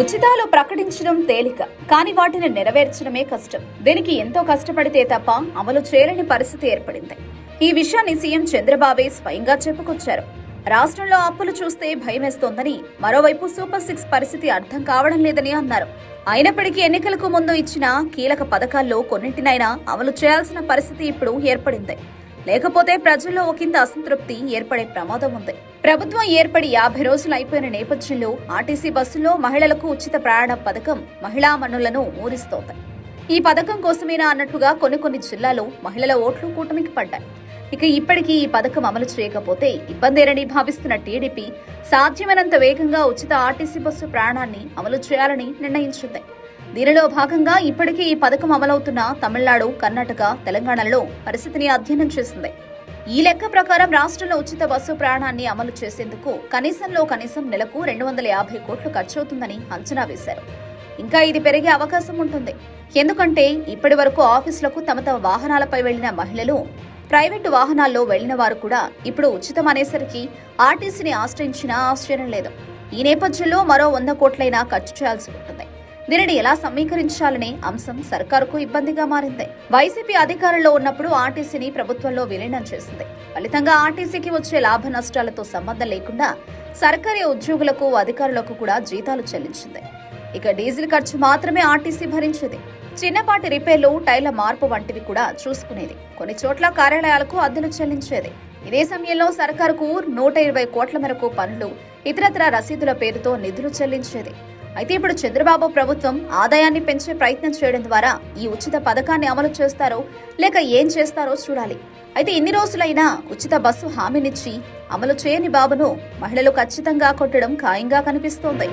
ఉచితాలు ప్రకటించడం తేలిక కానీ వాటిని నెరవేర్చడమే కష్టం. దీనికి ఎంతో కష్టపడితే తప్ప అమలు చేయలేని పరిస్థితి ఏర్పడింది. ఈ విషయాన్ని సీఎం చంద్రబాబే స్వయంగా చెప్పుకొచ్చారు. రాష్ట్రంలో అప్పులు చూస్తే భయమేస్తోందని మరోవైపు సూపర్ సిక్స్ పరిస్థితి అర్థం కావడం లేదని అన్నారు. అయినప్పటికీ ఎన్నికలకు ముందు ఇచ్చిన కీలక పథకాల్లో కొన్నింటినైనా అమలు చేయాల్సిన పరిస్థితి ఇప్పుడు ఏర్పడింది. లేకపోతే ప్రజల్లో ఒకంత అసంతృప్తి ఏర్పడే ప్రమాదం ఉంది. ప్రభుత్వం ఏర్పడి యాభై రోజులు అయిపోయిన నేపథ్యంలో ఆర్టీసీ బస్సుల్లో మహిళలకు ఉచిత ప్రయాణ పథకం మహిళా మనులను ఊరిస్తోంది. ఈ పథకం కోసమేనా అన్నట్టుగా కొన్ని కొన్ని జిల్లాలో మహిళల ఓట్లు కూటమికి పడ్డాయి. ఇక ఇప్పటికీ ఈ పథకం అమలు చేయకపోతే ఇబ్బందేనని భావిస్తున్న టీడీపీ సాధ్యమైనంత వేగంగా ఉచిత ఆర్టీసీ బస్సు ప్రయాణాన్ని అమలు చేయాలని నిర్ణయించింది. దీనిలో భాగంగా ఇప్పటికే ఈ పథకం అమలవుతున్న తమిళనాడు కర్ణాటక తెలంగాణలో పరిస్థితిని అధ్యయనం చేసింది. ఈ లెక్క ప్రకారం రాష్ట్రంలో ఉచిత బస్సు ప్రయాణాన్ని అమలు చేసేందుకు కనీసంలో కనీసం నెలకు రెండు వందల యాభై కోట్లు ఖర్చవుతుందని అంచనా వేశారు. ఇంకా ఇది పెరిగే అవకాశం ఉంటుంది. ఎందుకంటే ఇప్పటి వరకు ఆఫీసులకు తమ తమ వాహనాలపై వెళ్ళిన మహిళలు ప్రైవేటు వాహనాల్లో వెళ్ళిన వారు కూడా ఇప్పుడు ఉచితం అనేసరికి ఆర్టీసీని ఆశ్రయించినా ఆశ్చర్యం లేదు. ఈ నేపథ్యంలో మరో వంద కోట్లైనా ఖర్చు చేయాల్సి ఉంటుంది. దీనిని ఎలా సమీకరించాలనే అంశం సర్కారుకు ఇబ్బందిగా మారింది. వైసీపీ అధికారంలో ఉన్నప్పుడు ఆర్టీసీని ప్రభుత్వంలో విలీనం చేసింది. ఫలితంగా ఆర్టీసీకి వచ్చే లాభ నష్టాలతో సంబంధం లేకుండా సర్కారీ ఉద్యోగులకు అధికారులకు కూడా జీతాలు చెల్లించింది. ఇక డీజిల్ ఖర్చు మాత్రమే ఆర్టీసీ భరించేది. చిన్నపాటి రిపేర్లు టైర్ల మార్పు వంటివి కూడా చూసుకునేది. కొన్ని చోట్ల కార్యాలయాలకు అద్దెలు చెల్లించేది. ఇదే సమయంలో సర్కారుకు నూట ఇరవై కోట్ల మేరకు పనులు ఇతరత్ర రసీదుల పేరుతో నిధులు చెల్లించేది. అయితే ఇప్పుడు చంద్రబాబు ప్రభుత్వం ఆదాయాన్ని పెంచే ప్రయత్నం చేయడం ద్వారా ఈ ఉచిత పథకాన్ని అమలు చేస్తారో లేక ఏం చేస్తారో చూడాలి. అయితే ఇన్ని రోజులైనా ఉచిత బస్సు హామీనిచ్చి అమలు చేయని బాబును మహిళలు ఖచ్చితంగా కొట్టడం ఖాయంగా కనిపిస్తోంది.